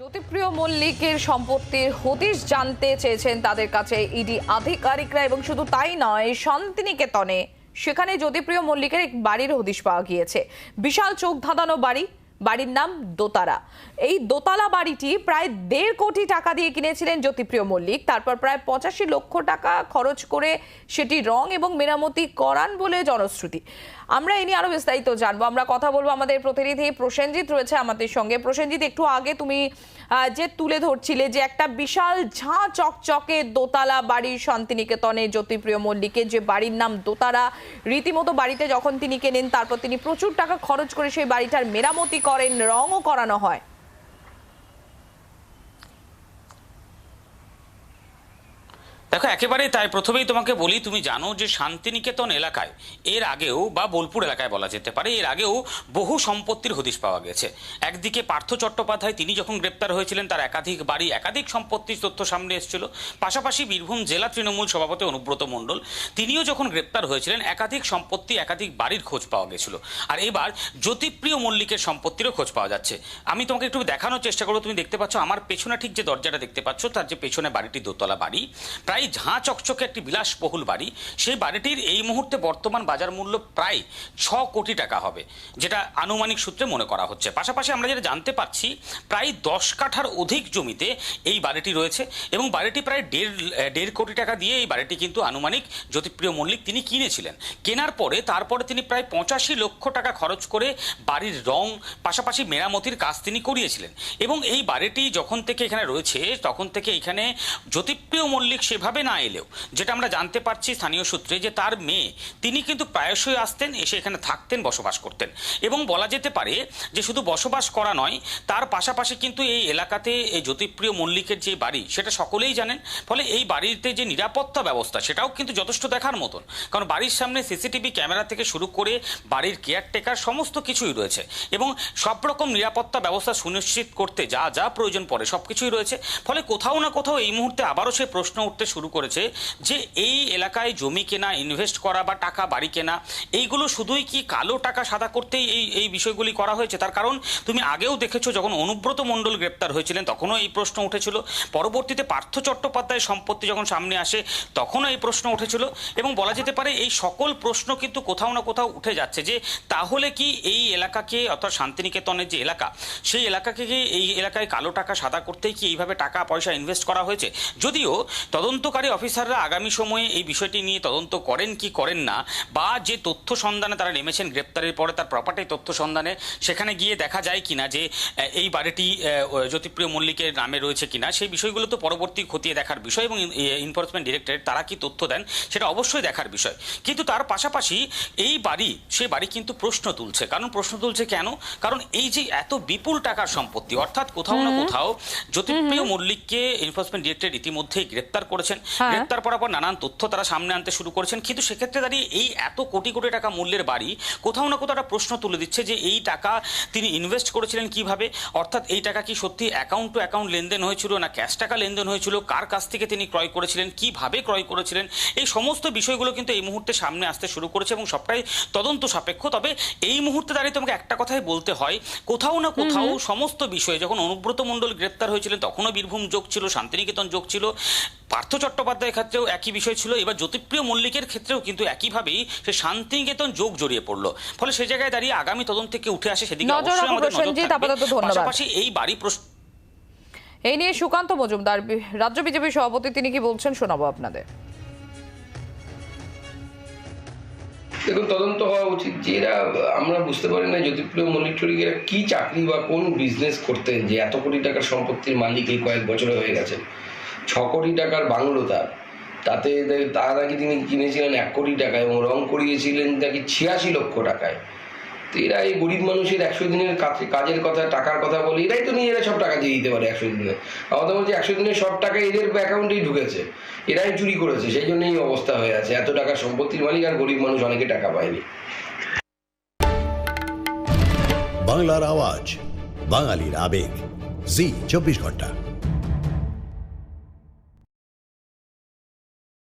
জ্যোতিপ্রিয় মল্লিকের সম্পত্তির হদিশ জানতে চেয়েছেন তাদের কাছে ইডি আধিকারিকরা, এবং শুধু তাই নয়, শান্তিনিকেতনে সেখানে জ্যোতিপ্রিয় মল্লিকের এক বাড়ির হদিশ পাওয়া গিয়েছে। বিশাল চোখ ধাঁধানো বাড়ি, বাড়ির নাম দোতারা। এই দোতলা বাড়িটি প্রায় দেড় কোটি টাকা দিয়ে কিনেছিলেন জ্যোতিপ্রিয় মল্লিক। তারপর প্রায় পঁচাশি লক্ষ টাকা খরচ করে সেটি রং এবং মেরামতি করান বলে জনশ্রুতি। আমরা এ নিয়ে আরও বিস্তারিত জানব। আমরা কথা বলব আমাদের প্রতিনিধি প্রসেনজিৎ রয়েছে আমাদের সঙ্গে। প্রসেনজিৎ, একটু আগে তুমি যে তুলে ধরছিলে যে একটা বিশাল ঝাঁ চকচকে দোতলা বাড়ির শান্তিনিকেতনে জ্যোতিপ্রিয় মল্লিকের যে বাড়ির নাম দোতারা, রীতিমতো বাড়িতে যখন তিনি কেনেন, তারপর তিনি প্রচুর টাকা খরচ করে সেই বাড়িটার মেরামতি করেন, রঙও করানো হয়। দেখো একেবারে তাই। প্রথমেই তোমাকে বলি, তুমি জানো যে শান্তিনিকেতন এলাকায়, এর আগেও বা বোলপুর এলাকায় বলা যেতে পারে, এর আগেও বহু সম্পত্তির হদিশ পাওয়া গেছে। একদিকে পার্থ চট্টোপাধ্যায়, তিনি যখন গ্রেপ্তার হয়েছিলেন, তার একাধিক বাড়ি, একাধিক সম্পত্তির তথ্য সামনে এসেছিল। পাশাপাশি বীরভূম জেলা তৃণমূল সভাপতি অনুব্রত মণ্ডল, তিনিও যখন গ্রেপ্তার হয়েছিলেন, একাধিক সম্পত্তি, একাধিক বাড়ির খোঁজ পাওয়া গেছিল। আর এবার জ্যোতিপ্রিয় মল্লিকের সম্পত্তিরও খোঁজ পাওয়া যাচ্ছে। আমি তোমাকে একটু দেখানোর চেষ্টা করব, তুমি দেখতে পাচ্ছ আমার পেছনে ঠিক যে দরজাটা দেখতে পাচ্ছ, তার যে পেছনে বাড়িটি, দোতলা বাড়ি, প্রায় ঝাঁ চকচকে একটি বিলাসবহুল বাড়ি। সেই বাড়িটির এই মুহূর্তে বর্তমান বাজার মূল্য প্রায় ছ কোটি টাকা হবে, যেটা আনুমানিক সূত্রে মনে করা হচ্ছে। পাশাপাশি আমরা যেটা জানতে পারছি, প্রায় দশ কাঠার অধিক জমিতে এই বাড়িটি রয়েছে এবং বাড়িটি প্রায় দেড় দেড় কোটি টাকা দিয়ে এই বাড়িটি কিন্তু আনুমানিক জ্যোতিপ্রিয় মল্লিক তিনি কিনেছিলেন। কেনার পরে তারপরে তিনি প্রায় পঁচাশি লক্ষ টাকা খরচ করে বাড়ির রং, পাশাপাশি মেরামতির কাজ তিনি করিয়েছিলেন। এবং এই বাড়িটি যখন থেকে এখানে রয়েছে, তখন থেকে এখানে জ্যোতিপ্রিয় মল্লিক সেভাবে না এলেও। যেটা আমরা জানতে পারছি স্থানীয় সূত্রে যে তার মেয়ে, তিনি কিন্তু প্রায়শই আসতেন, এসে এখানে থাকতেন, বসবাস করতেন। এবং বলা যেতে পারে যে শুধু বসবাস করা নয়, তার পাশাপাশি কিন্তু এই এলাকাতে এই জ্যোতিপ্রিয় মল্লিকের যে বাড়ি, সেটা সকলেই জানেন। ফলে এই বাড়িতে যে নিরাপত্তা ব্যবস্থা, সেটাও কিন্তু যথেষ্ট দেখার মতন। কারণ বাড়ির সামনে সিসিটিভি ক্যামেরা থেকে শুরু করে বাড়ির কেয়ারটেকার সমস্ত কিছুই রয়েছে। এবং সব রকম নিরাপত্তা ব্যবস্থা সুনিশ্চিত করতে যা যা প্রয়োজন পড়ে সব কিছুই রয়েছে। ফলে কোথাও না কোথাও এই মুহূর্তে আবারও সে প্রশ্ন উঠতে শুরু করেছে যে এই এলাকায় জমি কেনা ইনভেস্ট করা বা টাকা বাড়ি কেনা, এইগুলো শুধুই কি কালো টাকা সাদা করতেই এই এই বিষয়গুলি করা হয়েছে? তার কারণ তুমি আগেও দেখেছ, যখন অনুব্রত মণ্ডল গ্রেপ্তার হয়েছিলেন, তখনও এই প্রশ্ন উঠেছিল। পরবর্তীতে পার্থ চট্টোপাধ্যায়ের সম্পত্তি যখন সামনে আসে, তখনও এই প্রশ্ন উঠেছিল। এবং বলা যেতে পারে, এই সকল প্রশ্ন কিন্তু কোথাও না কোথাও উঠে যাচ্ছে যে, তাহলে কি এই এলাকাকে, অর্থাৎ শান্তিনিকেতনের যে এলাকা, সেই এলাকাকে কি এই এলাকায় কালো টাকা সাদা করতেই কি এইভাবে টাকা পয়সা ইনভেস্ট করা হয়েছে? যদিও তদন্তকারী অফিসাররা আগামী সময়ে এই বিষয়টি নিয়ে তদন্ত করেন কি করেন না বা যে তথ্য সন্ধানে তারা নেমেছেন গ্রেপ্তারের পরে তার প্রপার্টি তথ্য সন্ধানে সেখানে গিয়ে দেখা যায় কিনা যে এই বাড়িটি জ্যোতিপ্রিয় মল্লিকের নামে রয়েছে কিনা সেই বিষয়গুলো তো পরবর্তী খতিয়ে দেখার বিষয় এবং এনফোর্সমেন্ট ডিরেক্টরেট তারা কি তথ্য দেন সেটা অবশ্যই দেখার বিষয়। কিন্তু তার পাশাপাশি এই বাড়ি সে বাড়ি কিন্তু প্রশ্ন তুলছে। কারণ প্রশ্ন তুলছে কেন? কারণ এই যে এত বিপুল টাকার সম্পত্তি অর্থাৎ কোথাও না কোথাও জ্যোতিপ্রিয় মল্লিককে এনফোর্সমেন্ট ডিরেক্টরেট ইতিমধ্যেই গ্রেপ্তার করেছেন হ্যাঁ। গ্রেপ্তার করার পর নানান তথ্য তারা সামনে আনতে শুরু করেছেন। কিন্তু সেক্ষেত্রে দাঁড়িয়ে এই এত কোটি কোটি টাকা মূল্যের বাড়ি কোথাও না কোথাও একটা প্রশ্ন তুলে দিচ্ছে যে এই টাকা তিনি ইনভেস্ট করেছিলেন কীভাবে? অর্থাৎ এই টাকা কি সত্যি অ্যাকাউন্ট টু অ্যাকাউন্ট লেনদেন হয়েছিল না ক্যাশ টাকা লেনদেন হয়েছিল? কার কাছ থেকে তিনি ক্রয় করেছিলেন? কীভাবে ক্রয় করেছিলেন? এই সমস্ত বিষয়গুলো কিন্তু এই মুহূর্তে সামনে আসতে শুরু করেছে এবং সবটাই তদন্ত সাপেক্ষ। তবে এই মুহূর্তে দাঁড়িয়ে তোমাকে একটা কথাই বলতে হয় কোথাও না কোথাও সমস্ত বিষয়ে যখন অনুব্রত মণ্ডল গ্রেপ্তার হয়েছিলেন তখনও বীরভূম যোগ ছিল শান্তিনিকেতন যোগ ছিল। পার্থ চট্টোপাধ্যায়ের ক্ষেত্রেও একই বিষয় ছিল। এবার জ্যোতিপ্রিয় মল্লিকের ক্ষেত্রেও কিন্তু একইভাবেই সে শান্তিনিকেতন যোগ জড়িয়ে পড়ল। ফলে সেই জায়গায় দাঁড়িয়ে আগামী তদন্ত থেকে উঠে আসে সেদিকে অবশ্যই আমাদের নজর থাকবে। পাশাপাশি এই বাড়ি প্রশ্ন এই নিয়ে সুকান্ত মজুমদার রাজ্য বিজেপি সভাপতি তিনি কি বলছেন শোনাবো আপনাদের। দেখুন তদন্ত হওয়া উচিত যে এরা আমরা বুঝতে পারি না জ্যোতিপ্রিয় মল্লিক টলিক এরা কি চাকরি বা কোন বিজনেস করতেন যে এত কোটি টাকার সম্পত্তির মালিক এই কয়েক বছরে হয়ে গেছেন। ছ কোটি টাকার বাংলো তার। তাতে তার নাকি তিনি কিনেছিলেন এক কোটি টাকা এবং রং করিয়েছিলেন নাকি ছিয়াশি লক্ষ টাকায়। তো এরা এই গরিব মানুষের একশো দিনের কাজ- কাজের কথা, টাকার কথা বলে, এরাই তো নিয়ে এরা সব টাকা দিয়ে দিতে পারে একশো দিনে। আমাদের বলছি, একশো দিনের সব টাকা এদের অ্যাকাউন্টেই ঢুকেছে। এরাই চুরি করেছে, সেই জন্যই এই অবস্থা হয়ে আছে। এত টাকা সম্পত্তির মালিক আর গরিব মানুষ অনেকে টাকা পায়নি। বাংলার আওয়াজ, বাঙালির আবেগ। জি, চব্বিশ ঘণ্টা।